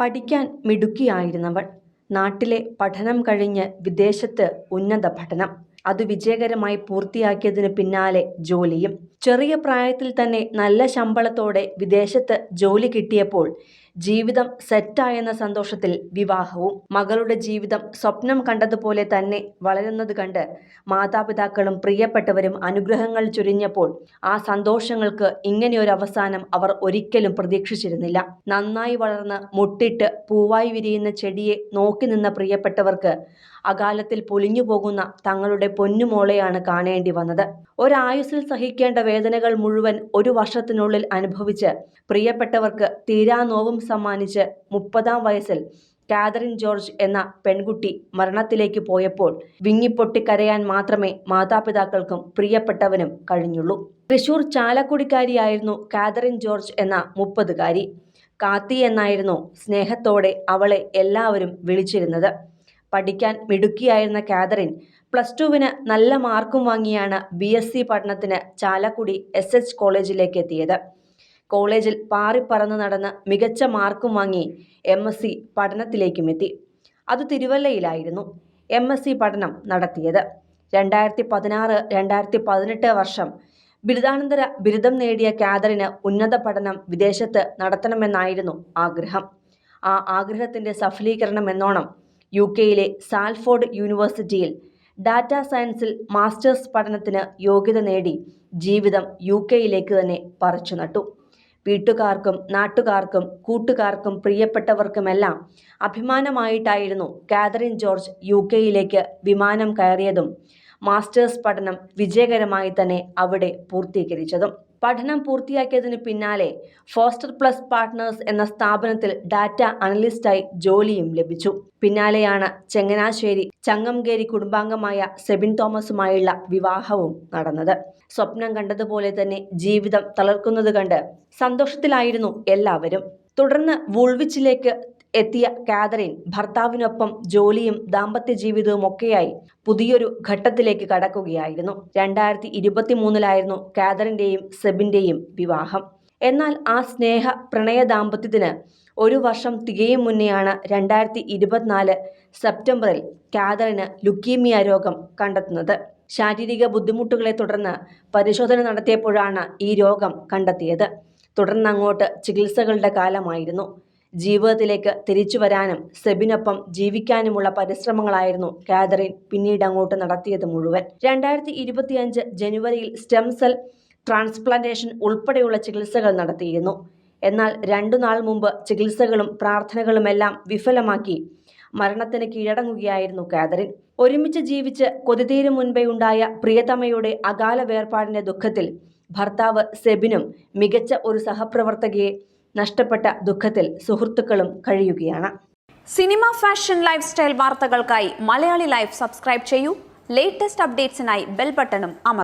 പഠിക്കാൻ മിടുക്കിയായിരുന്നവൾ. നാട്ടിലെ പഠനം കഴിഞ്ഞ് വിദേശത്ത് ഉന്നത പഠനം. അത് വിജയകരമായി പൂർത്തിയാക്കിയതിന് പിന്നാലെ ജോലിയും. ചെറിയ പ്രായത്തിൽ തന്നെ നല്ല ശമ്പളത്തോടെ വിദേശത്ത് ജോലി കിട്ടിയപ്പോൾ ജീവിതം സെറ്റായെന്ന സന്തോഷത്തിൽ വിവാഹവും മകളുടെ ജീവിതം സ്വപ്നം കണ്ടതുപോലെ തന്നെ വളരുന്നത് കണ്ട് മാതാപിതാക്കളും പ്രിയപ്പെട്ടവരും അനുഗ്രഹങ്ങൾ ചൊരിഞ്ഞപ്പോൾ ആ സന്തോഷങ്ങൾക്ക് ഇങ്ങനെയൊരു അവസാനം അവർ ഒരിക്കലും പ്രതീക്ഷിച്ചിരുന്നില്ല. നന്നായി വളർന്ന് മുട്ടിട്ട് പൂവായി വിരിയുന്ന ചെടിയെ നോക്കി നിന്ന പ്രിയപ്പെട്ടവർക്ക് അകാലത്തിൽ പൊലിഞ്ഞു പോകുന്ന തങ്ങളുടെ പൊന്നുമോളെയാണ് കാണേണ്ടി വന്നത്. ഒരായുസിൽ സഹിക്കേണ്ട വേദനകൾ മുഴുവൻ ഒരു വർഷത്തിനുള്ളിൽ അനുഭവിച്ച് പ്രിയപ്പെട്ടവർക്ക് തീരാനോവും സമ്മാനിച്ച് മുപ്പതാം വയസ്സിൽ കാതറിൻ ജോർജ് എന്ന പെൺകുട്ടി മരണത്തിലേക്ക് പോയപ്പോൾ വിങ്ങിപ്പൊട്ടിക്കരയാൻ മാത്രമേ മാതാപിതാക്കൾക്കും പ്രിയപ്പെട്ടവനും കഴിഞ്ഞുള്ളൂ. തൃശൂർ ചാലക്കുടിക്കാരിയായിരുന്നു കാതറിൻ ജോർജ് എന്ന മുപ്പതുകാരി. കാത്തി എന്നായിരുന്നു സ്നേഹത്തോടെ അവളെ എല്ലാവരും വിളിച്ചിരുന്നത്. പഠിക്കാൻ മിടുക്കിയായിരുന്ന കാതറിൻ പ്ലസ് ടുവിന് നല്ല മാർക്കും വാങ്ങിയാണ് ബി എസ് സി പഠനത്തിന് ചാലക്കുടി എസ് എച്ച് കോളേജിലേക്ക് എത്തിയത്. കോളേജിൽ പാറിപ്പറന്ന് നടന്ന് മികച്ച മാർക്കും വാങ്ങി എം എസ് സി പഠനത്തിലേക്കും എത്തി അത് തിരുവല്ലയിലായിരുന്നു എം എസ് സി പഠനം നടത്തിയത്. രണ്ടായിരത്തി പതിനാറ് രണ്ടായിരത്തി പതിനെട്ട് വർഷം ബിരുദാനന്തര ബിരുദം നേടിയ കാതറിന് ഉന്നത പഠനം വിദേശത്ത് നടത്തണമെന്നായിരുന്നു ആഗ്രഹം. ആ ആഗ്രഹത്തിന്റെ സഫലീകരണം എന്നോണം യു കെയിലെ സാൽഫോർഡ് യൂണിവേഴ്സിറ്റിയിൽ ഡാറ്റ സയൻസിൽ മാസ്റ്റേഴ്സ് പഠനത്തിന് യോഗ്യത നേടി ജീവിതം യു കെയിലേക്ക് തന്നെ പറിച്ചു നട്ടു വീട്ടുകാർക്കും നാട്ടുകാർക്കും കൂട്ടുകാർക്കും പ്രിയപ്പെട്ടവർക്കുമെല്ലാം അഭിമാനമായിട്ടായിരുന്നു കാതറിൻ ജോർജ് യു കെയിലേക്ക് വിമാനം കയറിയതും. മാസ്റ്റേഴ്സ് പഠനം വിജയകരമായി തന്നെ അവിടെ പൂർത്തീകരിച്ചതും. പഠനം പൂർത്തിയാക്കിയതിന് പിന്നാലെ ഫോസ്റ്റർ പ്ലസ് പാർട്ട്നേഴ്സ് എന്ന സ്ഥാപനത്തിൽ ഡാറ്റ അനലിസ്റ്റായി ജോലിയും ലഭിച്ചു. പിന്നാലെയാണ് ചെങ്ങനാശ്ശേരി ചങ്ങംകേരി കുടുംബാംഗമായ സെബിൻ തോമസുമായുള്ള വിവാഹവും നടന്നത്. സ്വപ്നം കണ്ടതുപോലെ തന്നെ ജീവിതം തളർക്കുന്നത് കണ്ട് സന്തോഷത്തിലായിരുന്നു എല്ലാവരും. തുടർന്ന് വൂൾവിച്ചിലേക്ക് എത്തിയ കാതറിൻ ഭർത്താവിനൊപ്പം ജോലിയും ദാമ്പത്യ ജീവിതവും ഒക്കെയായി പുതിയൊരു ഘട്ടത്തിലേക്ക് കടക്കുകയായിരുന്നു. രണ്ടായിരത്തി ഇരുപത്തി മൂന്നിലായിരുന്നു കാതറിന്റെയും സെബിന്റെയും വിവാഹം. എന്നാൽ ആ സ്നേഹ പ്രണയ ദാമ്പത്യത്തിന് ഒരു വർഷം തികയും മുന്നെയാണ് രണ്ടായിരത്തി ഇരുപത്തിനാല് സെപ്റ്റംബറിൽ കാതറിന് ലുക്കീമിയ രോഗം കണ്ടെത്തുന്നത്. ശാരീരിക ബുദ്ധിമുട്ടുകളെ തുടർന്ന് പരിശോധന നടത്തിയപ്പോഴാണ് ഈ രോഗം കണ്ടെത്തിയത്. തുടർന്നങ്ങോട്ട് ചികിത്സകളുടെ കാലമായിരുന്നു. ജീവിതത്തിലേക്ക് തിരിച്ചു വരാനും സെബിനൊപ്പം ജീവിക്കാനുമുള്ള പരിശ്രമങ്ങളായിരുന്നു കാതറിൻ പിന്നീട് അങ്ങോട്ട് നടത്തിയത് മുഴുവൻ. രണ്ടായിരത്തി ഇരുപത്തിയഞ്ച് ജനുവരിയിൽ സ്റ്റെം സെൽ ട്രാൻസ്പ്ലാന്റേഷൻ ഉൾപ്പെടെയുള്ള ചികിത്സകൾ നടത്തിയിരുന്നു. എന്നാൽ രണ്ടു നാൾ മുമ്പ് ചികിത്സകളും പ്രാർത്ഥനകളുമെല്ലാം വിഫലമാക്കി മരണത്തിന് കീഴടങ്ങുകയായിരുന്നു കാതറിൻ. ഒരുമിച്ച് ജീവിച്ച് കൊതിതീരും മുൻപേ ഉണ്ടായ പ്രിയതമയുടെ അകാല വേർപാടിന്റെ ദുഃഖത്തിൽ ഭർത്താവ് സെബിനും മികച്ച ഒരു സഹപ്രവർത്തകയെ നഷ്ടപ്പെട്ട ദുഃഖത്തിൽ സുഹൃത്തുക്കളും കഴിയുകയാണ്. സിനിമ ഫാഷൻ ലൈഫ് സ്റ്റൈൽ വാർത്തകൾക്കായി മലയാളി ലൈഫ് സബ്സ്ക്രൈബ് ചെയ്യൂ. ലേറ്റസ്റ്റ് അപ്ഡേറ്റ്സിനായി ബെൽ ബട്ടണും അമർ